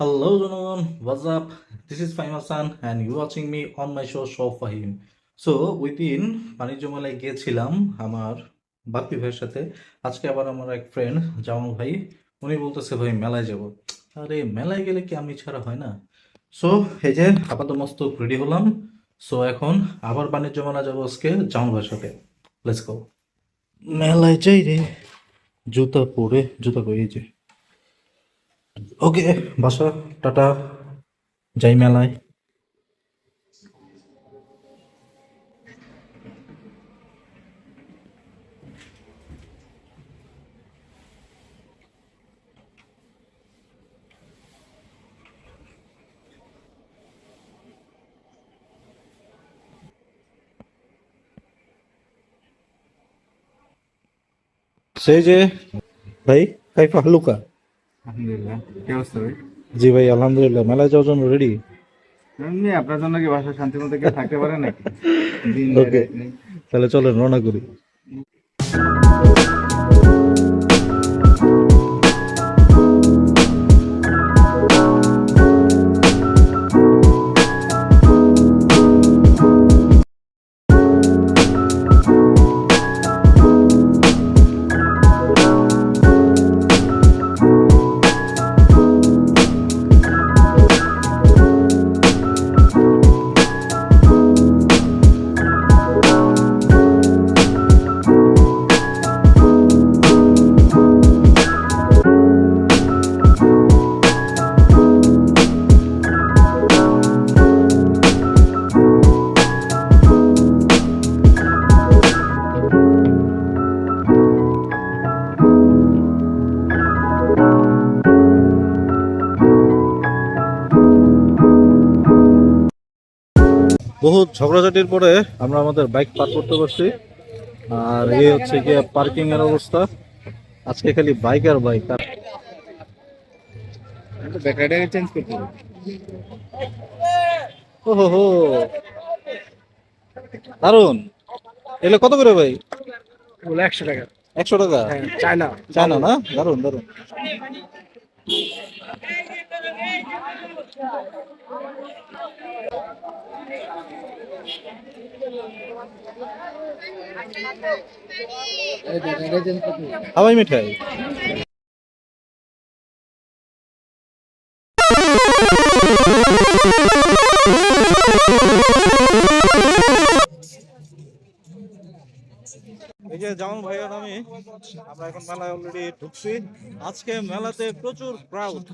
Hello everyone, what's up? This is Fahim Hassan and you're watching me on my show Show Fahim. So within বাণিজ্য মেলায় গিয়েছিলাম আমার বাপ্পি ভাইয়ের সাথে। আজকে আবার আমার এক ফ্রেন্ড জামাল ভাই উনি বলতেছে ভাই মেলায় যাব। আরে মেলায় গেলে কি আমি ছাড়া হয় না? সো এই যে আপাতত মস্তক রেডি হলাম। সো এখন আবার বাণিজ্য মেলা যাব আজকে জামাল ভাইয়ের সাথে। লেটস গো মেলায় যাই রে। জুতা পরে জুতা যে। ওকে বাসা টাটা যাই মেলায়। সেই যে ভাই কাইফা হালুকা আলহামদুলিল্লাহ। কি অবস্থা ভাই? জি ভাই আলহামদুলিল্লাহ। মেলায় যাওয়ার জন্য রেডি এমনি আপনার জন্য কি বাসা শান্তি মতো কেউ থাকতে পারে নাকি। তাহলে চলেন রওনা করি। বহু ঝগড়াঝাটির পরে আমরা আমাদের বাইক পার করতে পারছি। আর এই হচ্ছে গিয়ে পার্কিং এর অবস্থা। আজকে খালি বাইক আর বাইক। আর ব্যাটারি চেঞ্জ করতে হবে ও হো। দারুণ এগুলো কত করে ভাই? ওগুলো একশো টাকা। একশো টাকা? হ্যাঁ চায়না। চায়না না? দারুণ দারুণ হাওয়াই মিঠাই। জামাল ভাই আর আমি আমরা এখন মেলায় অলরেডি ঢুকছি। আজকে মেলাতে প্রচুর ক্রাউড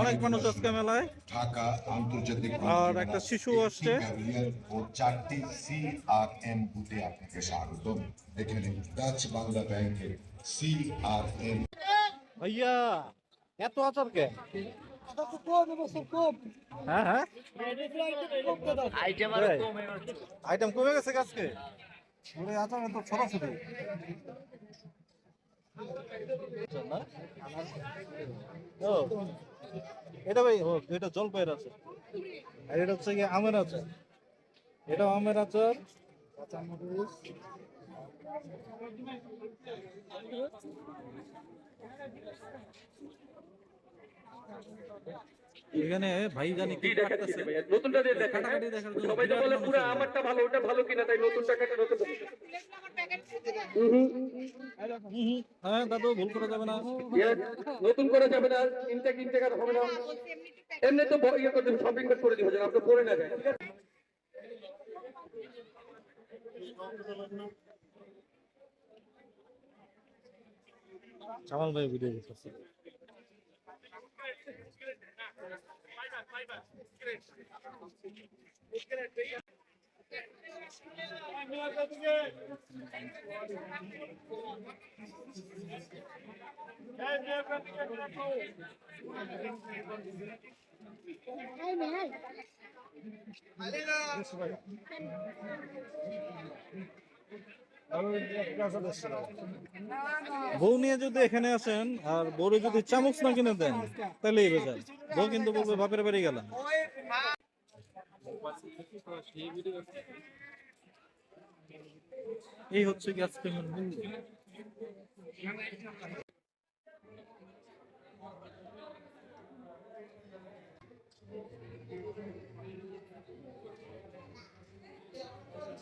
অনেক মানুষ আজকে মেলায়। ঢাকা আন্তর্জাতিক আর একটা শিশু আসছে। ও চারটি সি আর এম বুথে আপনাকে স্বাগতম। এখানে ডাচ বাংলা ব্যাংকের সি আর এম ভাইয়া এত আচার কে? হ্যাঁ হ্যাঁ। আইটেম কমে গেছে। আজকে? ওরে আচার তো ছোট ছোট ও, এটা ভাই, ও এটা জলপাইয়ের আছে। আর এটা হচ্ছে কি আমের আচার। এটা আমের আচার। কাঁচামরিচ এখানে ভাই জানি কি কাটতেছে? নতুনটা দিয়ে দেখেন হ্যাঁ? দেখার সবাই তো বলে পুরো আমারটা ভালো ওটা ভালো কিনা তাই নতুন টাকাটা নতুন। হ্যাঁ দাদু ভুল করা যাবে না। নতুন করে যাবে না কিনতে কিনতে কার হবে না। এমনি তো ইয়ে করতে শপিং করে দিব যেন আপনি পরে না যায় ঠিক আছে? জামাল ভাই ভিডিও করতেছে। Valeu! বউ নিয়ে যদি এখানে আসেন, আর বউরে যদি চামচ না কিনে দেন, তাহলে এই বউ কিন্তু বলবে, বাপের বাড়ি গেলাম। এই হচ্ছে আজকে আমার মূল বিক্রির জন্য যদি ইয়া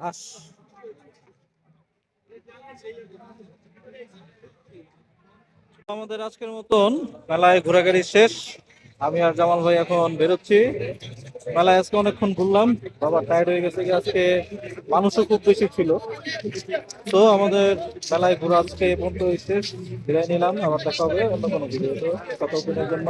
আস। আমাদের আজকের মতন মেলায় ঘোরাঘুরি শেষ। আমি আর জামাল ভাই এখন বেরোচ্ছি। মেলায় আজকে অনেকক্ষণ ঘুরলাম। বাবা টায়ার্ড হয়ে গেছে আজকে মানুষও খুব বেশি ছিল। তো আমাদের মেলায় ঘোরা আজকে পর্যন্ত শেষ। বিদায় নিলাম। আবার দেখা হবে অন্য কোনো ভিডিও তো ততক্ষণের জন্য